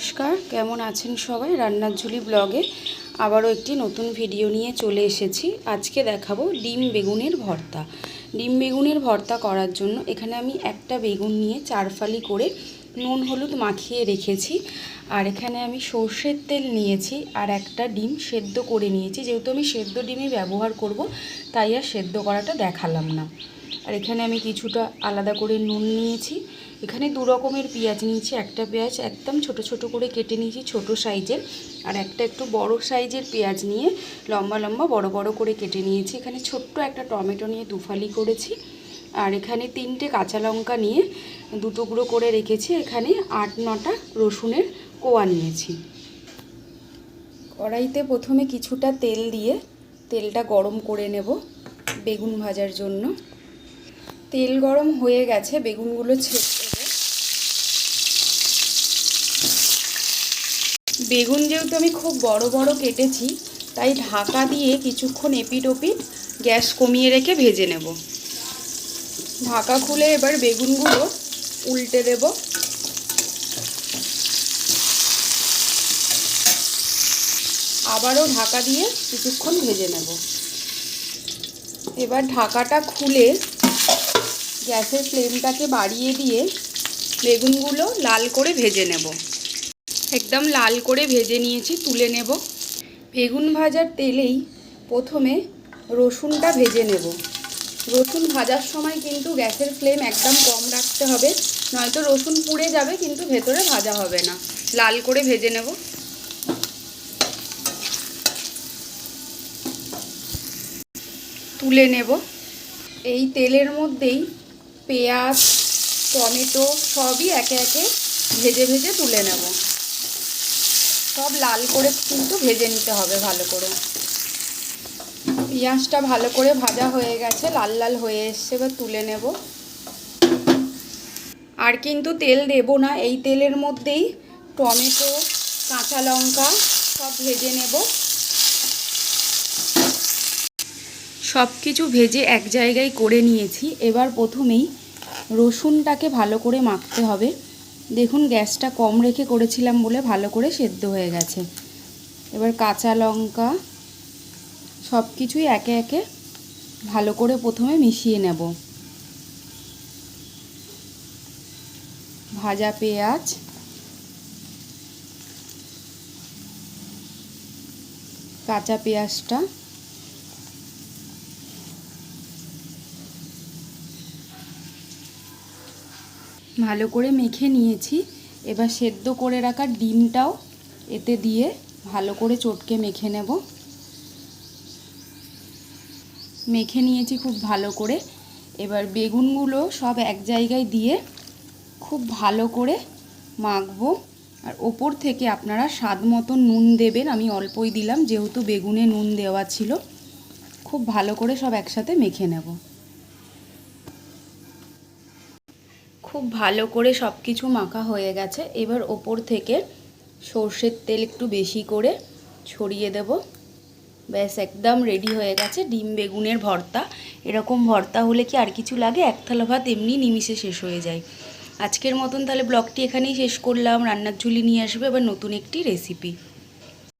নমস্কার, কেমন আছেন সবাই? রান্নার ঝুলি ব্লগে আবারও একটি নতুন ভিডিও নিয়ে চলে এসেছি। আজকে দেখাবো ডিম বেগুনের ভর্তা। ডিম বেগুনের ভর্তা করার জন্য এখানে আমি একটা বেগুন নিয়ে চারফালি করে নুন হলুদ মাখিয়ে রেখেছি। আর এখানে আমি সর্ষের তেল নিয়েছি আর একটা ডিম সেদ্ধ করে নিয়েছি। যেহেতু আমি সেদ্ধ ডিমই ব্যবহার করব, তাই আর সেদ্ধ করাটা দেখালাম না। আর এখানে আমি কিছুটা আলাদা করে নুন নিয়েছি। এখানে দু রকমের পেঁয়াজ নিয়েছি, একটা পেঁয়াজ একদম ছোট ছোট করে কেটে নিয়েছি ছোট সাইজের, আর একটা একটু বড় সাইজের পেঁয়াজ নিয়ে লম্বা লম্বা বড় বড় করে কেটে নিয়েছি। এখানে ছোট্ট একটা টমেটো নিয়ে দুফালি করেছি, আর এখানে তিনটে কাঁচা লঙ্কা নিয়ে দু টুকরো করে রেখেছি। এখানে আট নটা রসুনের কোয়া নিয়েছি। কড়াইতে প্রথমে কিছুটা তেল দিয়ে তেলটা গরম করে নেব বেগুন ভাজার জন্য। তেল গরম হয়ে গেছে, বেগুনগুলো ছেড়ে বেগুন যেহেতু আমি খুব বড় বড় কেটেছি, তাই ঢাকা দিয়ে কিছুক্ষণ এপিট ওপিট গ্যাস কমিয়ে রেখে ভেজে নেব। ঢাকা খুলে এবার বেগুনগুলো উল্টে দেব। আবারও ঢাকা দিয়ে কিছুক্ষণ ভেজে নেব। এবার ঢাকাটা খুলে গ্যাসের ফ্লেমটাকে বাড়িয়ে দিয়ে বেগুনগুলো লাল করে ভেজে নেব। একদম লাল করে ভেজে নিয়েছি, তুলে নেব। বেগুন ভাজার তেলেই প্রথমে রসুনটা ভেজে নেব। রসুন ভাজার সময় কিন্তু গ্যাসের ফ্লেম একদম কম রাখতে হবে, নয়তো রসুন পুড়ে যাবে, কিন্তু ভেতরে ভাজা হবে না। লাল করে ভেজে নেব। তুলে নেব। এই তেলের মধ্যেই পেঁয়াজ, টমেটো সবই একে একে ভেজে ভেজে তুলে নেব। সব লাল করে কিন্তু ভেজে নিতে হবে ভালো করে। পেঁয়াজটা ভালো করে ভাজা হয়ে গেছে, লাল লাল হয়ে এসছে, এবার তুলে নেব। আর কিন্তু তেল দেব না, এই তেলের মধ্যেই টমেটো, কাঁচা লঙ্কা সব ভেজে নেব। সব কিছু ভেজে এক জায়গায় করে নিয়েছি। এবার প্রথমেই রসুনটাকে ভালো করে মাখতে হবে। দেখুন, গ্যাসটা কম রেখে করেছিলাম বলে ভালো করে সেদ্ধ হয়ে গেছে। এবার কাঁচা লঙ্কা সব কিছুই একে একে ভালো করে প্রথমে মিশিয়ে নেব। ভাজা পেঁয়াজ, কাঁচা পেঁয়াজটা ভালো করে মেখে নিয়েছি। এবার সেদ্ধ করে রাখা ডিমটাও এতে দিয়ে ভালো করে চটকে মেখে নেব। মেখে নিয়েছি খুব ভালো করে। এবার বেগুনগুলো সব এক জায়গায় দিয়ে খুব ভালো করে মাখবো। আর ওপর থেকে আপনারা স্বাদ মতো নুন দেবেন, আমি অল্পই দিলাম, যেহেতু বেগুনে নুন দেওয়া ছিল। খুব ভালো করে সব একসাথে মেখে নেব। খুব ভালো করে সব কিছু মাখা হয়ে গেছে। এবার ওপর থেকে সর্ষের তেল একটু বেশি করে ছড়িয়ে দেব। ব্যাস, একদম রেডি হয়ে গেছে। ডিম বেগুনের ভর্তা। এরকম ভর্তা হলে কি আর কিছু লাগে? এক থালা ভাত এমনি নিমিষে শেষ হয়ে যায়। আজকের মতন তাহলে ব্লগটি এখানেই শেষ করলাম। রান্নার ঝুলি নিয়ে আসবে এবার নতুন একটি রেসিপি